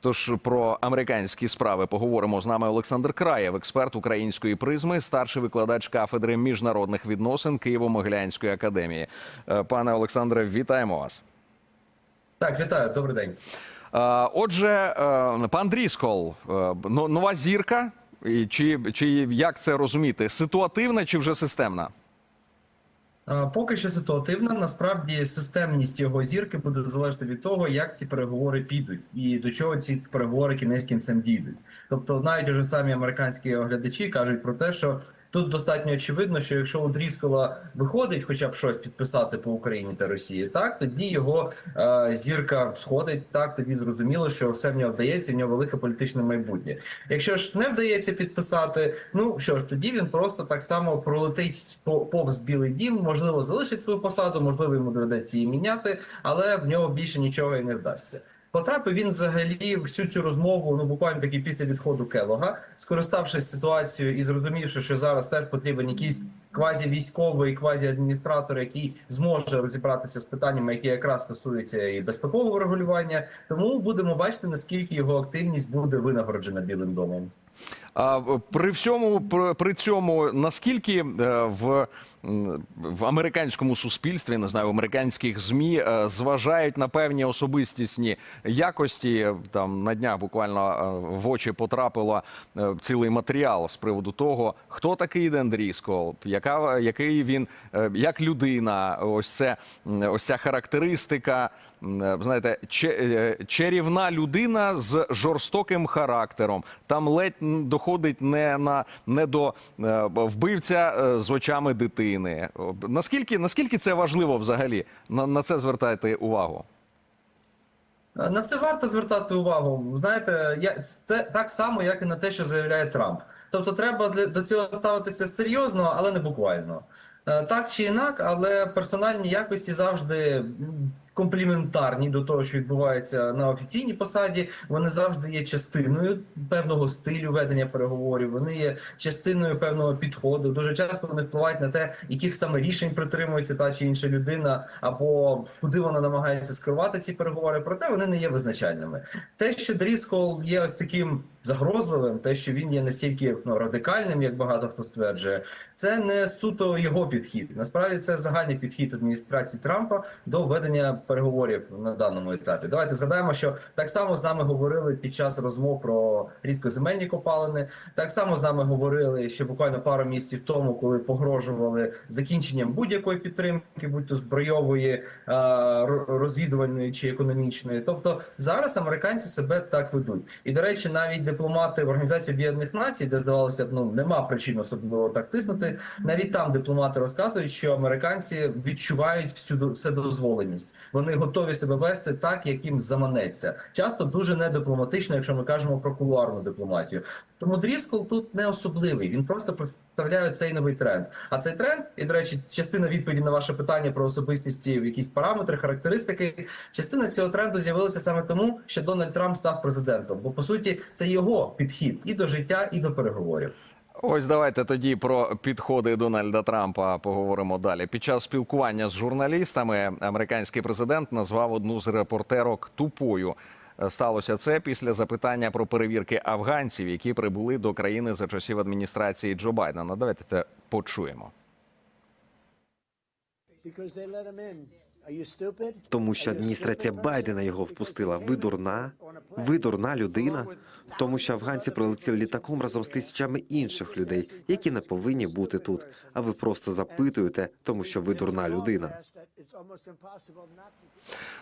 Тож про американські справи поговоримо з нами Олександр Краєв, експерт української призми, старший викладач кафедри міжнародних відносин Києво-Могилянської академії. Е, Пане Олександре, вітаємо вас. Так, вітаю, добрий день. Е, Отже, е, пан Дріскол, нова зірка, чи, чи як це розуміти? Ситуативна чи вже системна? А, Поки що ситуативна. Насправді системність його зірки буде залежати від того, як ці переговори підуть, і до чого ці переговори кінець кінцем дійдуть. Тобто, навіть уже самі американські оглядачі кажуть про те, що тут достатньо очевидно, що якщо у Дріскола виходить, хоча б щось підписати по Україні та Росії, так тоді його е, зірка сходить. Так тоді зрозуміло, що все в нього вдається, в нього велике політичне майбутнє. Якщо ж не вдається підписати, ну що ж, тоді він просто так само пролетить по- повз білий дім, можливо, залишить свою посаду, можливо, йому доведеться її міняти, але в нього більше нічого і не вдасться. Потрапив він взагалі всю цю розмову, ну буквально таки після відходу Келога, скориставшись ситуацією і зрозумівши, що зараз теж потрібен якийсь квазі-військовий, квазі-адміністратор, який зможе розібратися з питаннями, які якраз стосуються і безпекового регулювання. Тому будемо бачити, наскільки його активність буде винагороджена Білим домом. А при всьому при, цьому наскільки е, в, в американському суспільстві, не знаю, в американських змі е, зважають на певні особистісні якості. Там на днях буквально е, в очі потрапило е, цілий матеріал з приводу того, хто такий Ден Дріскол, яка який він е, як людина, ось це ось ця характеристика. е, Знаєте, е, чарівна людина з жорстоким характером. Там ледь доходить не на не до е, вбивця е, з очами дитини. Наскільки наскільки це важливо взагалі? На, на це звертайте увагу. На це варто звертати увагу. Знаєте, я це так само, як і на те, що заявляє Трамп. Тобто, треба для до цього ставитися серйозно, але не буквально. Е, Так чи інак, але персональні якості завжди компліментарні до того, що відбувається на офіційній посаді. Вони завжди є частиною певного стилю ведення переговорів. Вони є частиною певного підходу. Дуже часто вони впливають на те, яких саме рішень притримується та чи інша людина, або куди вона намагається скерувати ці переговори. Проте вони не є визначальними. Те, що Дріскол є ось таким загрозливим, те, що він є настільки ну, радикальним, як багато хто стверджує, це не суто його підхід. Насправді це загальний підхід адміністрації Трампа до ведення переговорів на даному етапі. Давайте згадаємо, що так само з нами говорили під час розмов про рідкоземельні копалини. Так само з нами говорили ще буквально пару місяців тому, коли погрожували закінченням будь-якої підтримки, будь то збройової, розвідувальної чи економічної. Тобто зараз американці себе так ведуть. І до речі, навіть дипломати в Організації Об'єднаних Націй, де здавалося б, ну нема причин особливо так тиснути. Навіть там дипломати розказують, що американці відчувають всю вседозволеність. Вони готові себе вести так, як їм заманеться. Часто дуже недипломатично, якщо ми кажемо про кулуарну дипломатію. Тому Дріскол тут не особливий. Він просто представляє цей новий тренд. А цей тренд, і до речі, частина відповіді на ваше питання про особистісті, якісь параметри, характеристики. Частина цього тренду з'явилася саме тому, що Дональд Трамп став президентом. Бо по суті, це його підхід і до життя, і до переговорів. Ось давайте тоді про підходи Дональда Трампа поговоримо далі. Під час спілкування з журналістами американський президент назвав одну з репортерок тупою. Сталося це після запитання про перевірки афганців, які прибули до країни за часів адміністрації Джо Байдена. Давайте це почуємо. Тому що адміністрація Байдена його впустила. Ви дурна? Ви дурна людина? Тому що афганці прилетіли літаком разом з тисячами інших людей, які не повинні бути тут. А ви просто запитуєте, тому що ви дурна людина. It's almost impossible not to.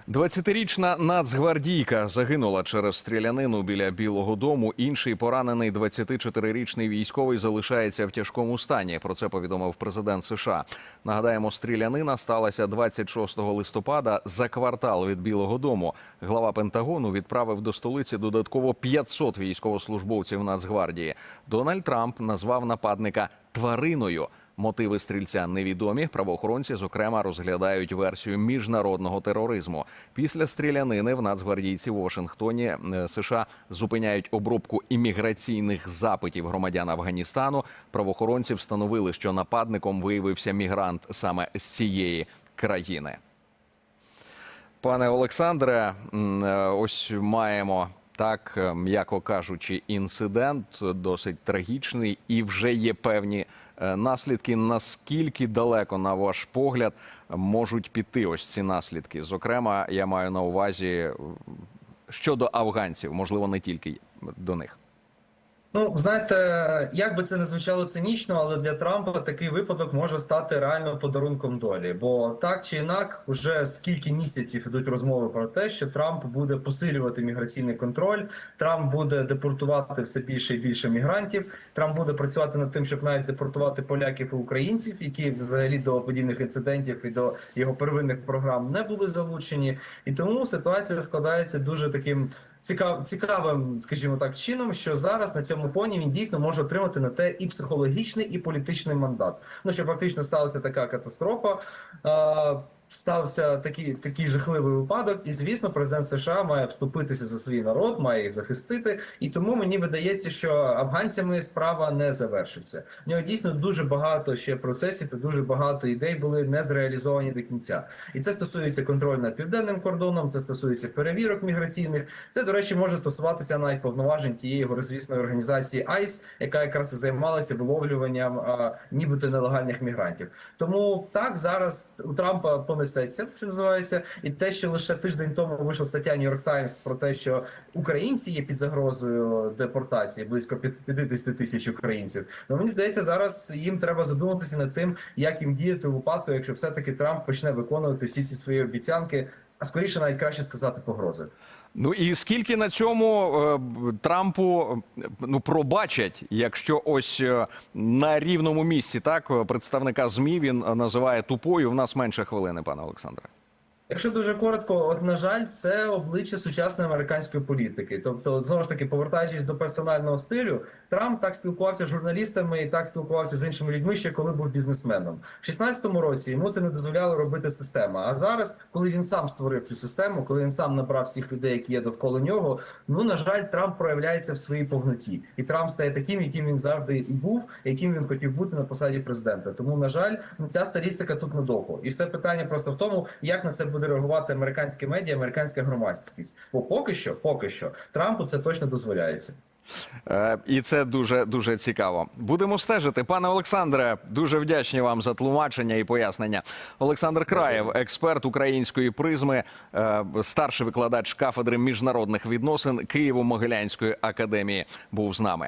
20-річна нацгвардійка загинула через стрілянину біля Білого Дому. Інший поранений 24-річний військовий залишається в тяжкому стані. Про це повідомив президент США. Нагадаємо, стрілянина сталася 26 листопада за квартал від Білого Дому. Глава Пентагону відправив до столиці додатково 500 військовослужбовців Нацгвардії. Дональд Трамп назвав нападника твариною. Мотиви стрільця невідомі. Правоохоронці, зокрема, розглядають версію міжнародного тероризму. Після стрілянини в нацгвардійці в Вашингтоні е, США зупиняють обробку імміграційних запитів громадян Афганістану. Правоохоронці встановили, що нападником виявився мігрант саме з цієї країни. Пане Олександре, е, ось маємо так е, м'яко кажучи, інцидент досить трагічний, і вже є певні е, наслідки. Наскільки далеко, на ваш погляд, можуть піти ось ці наслідки? Зокрема, я маю на увазі щодо афганців, можливо, не тільки до них. Ну, знаєте, як би це не звучало цинічно, але для Трампа такий випадок може стати реально подарунком долі. Бо так чи інак, уже скільки місяців ідуть розмови про те, що Трамп буде посилювати міграційний контроль, Трамп буде депортувати все більше і більше мігрантів. Трамп буде працювати над тим, щоб навіть депортувати поляків і українців, які взагалі до подібних інцидентів і до його первинних програм не були залучені. І тому ситуація складається дуже таким цікав, цікавим, скажімо так, чином, що зараз на цьому фоні він дійсно може отримати на те і психологічний, і політичний мандат. Ну що фактично сталася така катастрофа. Стався такий такий жахливий випадок, і звісно, президент США має вступитися за свій народ, має їх захистити. І тому мені видається, що афганцями справа не завершиться. В нього дійсно дуже багато ще процесів і дуже багато ідей були не зреалізовані до кінця. І це стосується контролю над південним кордоном, це стосується перевірок міграційних. Це, до речі, може стосуватися навіть повноважень тієї горизвісної організації ICE, яка якраз і займалася виловлюванням а, нібито нелегальних мігрантів. Тому так зараз у Трампа понесеться, що називається, і те, що лише тиждень тому вийшла стаття New York Times про те, що українці є під загрозою депортації, близько під- 50 тисяч українців. Ну мені здається, зараз їм треба задуматися над тим, як їм діяти у випадку, якщо все-таки Трамп почне виконувати всі ці свої обіцянки, а скоріше навіть краще сказати погрози. Ну і скільки на цьому е, Трампу ну пробачать, якщо ось е, на рівному місці так представника змі він називає тупою. В нас менше хвилини, пане Олександре. Якщо дуже коротко, от на жаль, це обличчя сучасної американської політики. Тобто, знову ж таки, повертаючись до персонального стилю, Трамп так спілкувався з журналістами і так спілкувався з іншими людьми, ще коли був бізнесменом. В 16-му році йому це не дозволяло робити система. А зараз, коли він сам створив цю систему, коли він сам набрав всіх людей, які є довкола нього, ну на жаль, Трамп проявляється в своїй повноті, і Трамп стає таким, яким він завжди був, яким він хотів бути на посаді президента. Тому, на жаль, ця статистика тут надовго. І все питання просто в тому, як на це реагувати американські медіа, американська громадськість. Бо поки що, поки що, Трампу це точно дозволяється. Е, І це дуже дуже цікаво. Будемо стежити. Пане Олександре, дуже вдячні вам за тлумачення і пояснення. Олександр Краєв, експерт української призми, е, старший викладач кафедри міжнародних відносин Києво-Могилянської академії, був з нами.